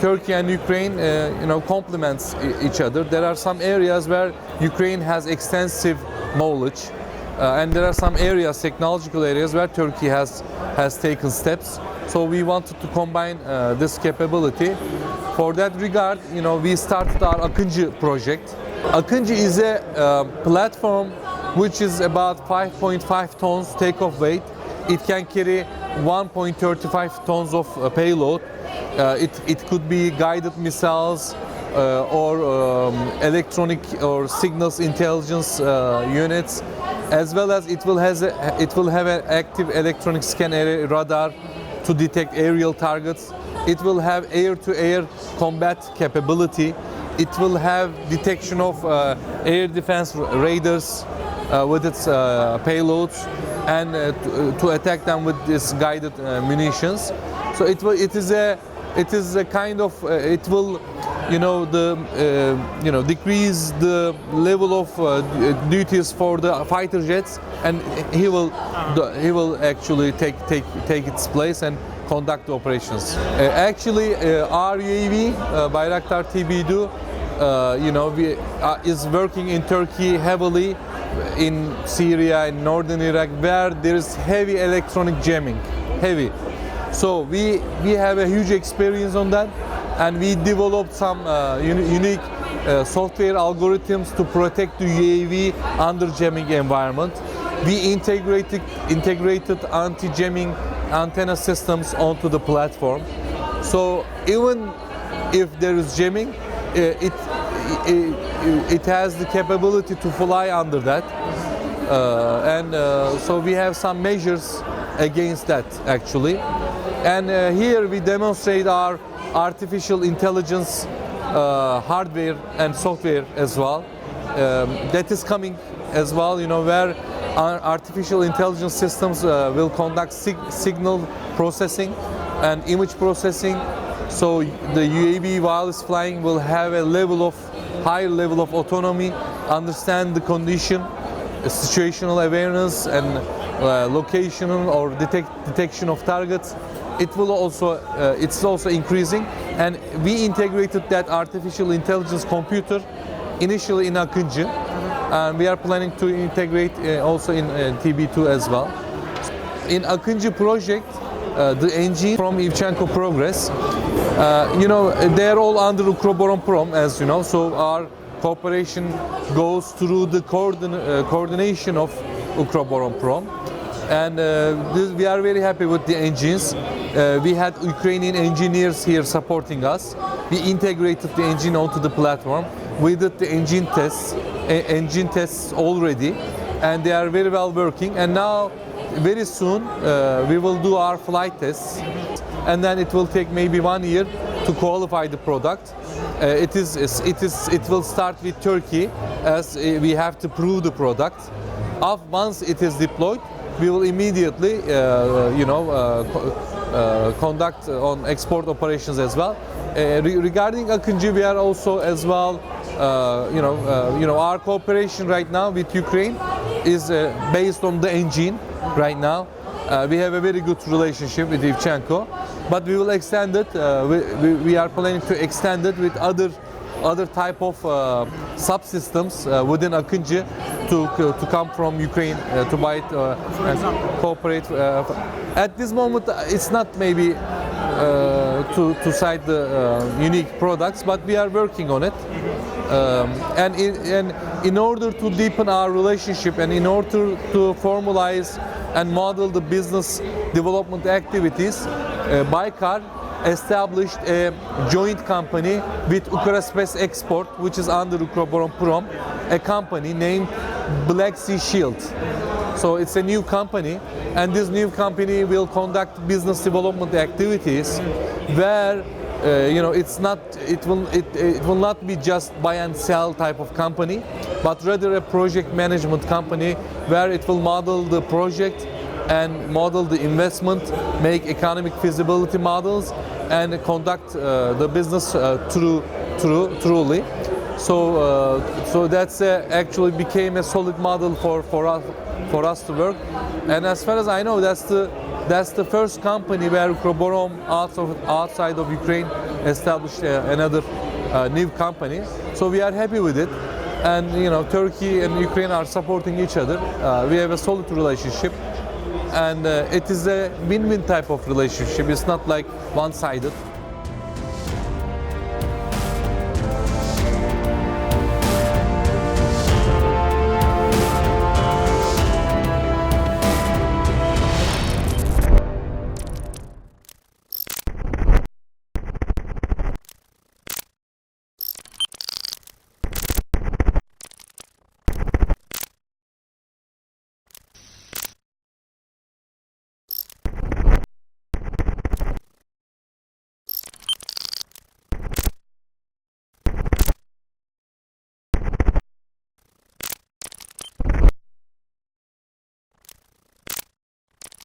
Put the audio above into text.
Turkey and Ukraine, uh, you know, complements e- each other. There are some areas where Ukraine has extensive knowledge, uh, and there are some areas, technological areas, where Turkey has has taken steps. So we wanted to combine uh, this capability. For that regard, you know, we started our Akıncı project. Akıncı is a uh, platform which is about 5.5 tons take-off weight. It can carry 1.35 tons of uh, payload. Uh, it, it could be guided missiles uh, or um, electronic or signals intelligence uh, units, as well as it will has a, it will have an active electronic scan area radar to detect aerial targets. It will have air-to-air combat capability. It will have detection of uh, air defense radars uh, with its uh, payloads and to, to attack them with this guided munitions. So it will, it is a it is a kind of it will you know the uh, you know decrease the level of uh, duties for the fighter jets and he will he will actually take take take its place and conduct the operations. Uh, actually, uh, our UAV uh, Bayraktar TB2 uh, you know, we, uh, is working in Turkey heavily, in Syria, in northern Iraq, where there is heavy electronic jamming, heavy. So we we have a huge experience on that, and we developed some uh, uni- unique uh, software algorithms to protect the UAV under jamming environment. We integrated integrated anti-jamming antenna systems onto the platform. So even if there is jamming, it, it it has the capability to fly under that, uh, and uh, so we have some measures against that actually. And uh, here we demonstrate our artificial intelligence uh, hardware and software as well. Um, that is coming as well, you know, where artificial intelligence systems uh, will conduct sig- signal processing and image processing. So the UAV while it's flying will have a level of higher level of autonomy, understand the condition, uh, situational awareness and uh, location or detect, detection of targets. It will also uh, it's also increasing, and we integrated that artificial intelligence computer initially in Akıncı, and we are planning to integrate uh, also in uh, TB2 as well. In Akıncı project, uh, the engine from Ivchenko Progress, uh, you know, they're all under Ukroboronprom, as you know, so our cooperation goes through the coordin- uh, coordination of Ukroboronprom. And uh, this, we are very happy with the engines. Uh, we had Ukrainian engineers here supporting us. We integrated the engine onto the platform. We did the engine tests, engine tests already, and they are very well working. And now, very soon, uh, we will do our flight tests, and then it will take maybe one year to qualify the product. Uh, it is it is it will start with Turkey as uh, we have to prove the product. Of once it is deployed, we will immediately uh, you know uh, uh, conduct on export operations as well. Uh, re- regarding Akıncı, we are also as well you know you know our cooperation right now with Ukraine is based on the engine right now. Uh, we have a very good relationship with Ivchenko, but we will extend it. Uh, we, we, we are planning to extend it with other other type of uh, subsystems uh, within Akıncı to to come from Ukraine uh, to buy it uh, and cooperate. Uh, at this moment, uh, it's not maybe uh, to to cite the uh, unique products, but we are working on it. Um, and, in, and in order to deepen our relationship and in order to formalize and model the business development activities, uh, Baykar established a joint company with Ukraspace Export, which is under Ukroboronprom, a company named Black Sea Shield. So it's a new company, and this new company will conduct business development activities where uh, you know it's not it will it, it will not be just buy and sell type of company but rather a project management company where it will model the project and model the investment make economic feasibility models and conduct uh, the business uh, through through truly so uh, so that's uh, actually became a solid model for for us for us to work and as far as i know that's the that's the first company where Ukroboron out outside of Ukraine established uh, another uh, new company. So we are happy with it. And you know, Turkey and Ukraine are supporting each other. Uh, we have a solid relationship, and uh, it is a win-win type of relationship. It's not like one-sided.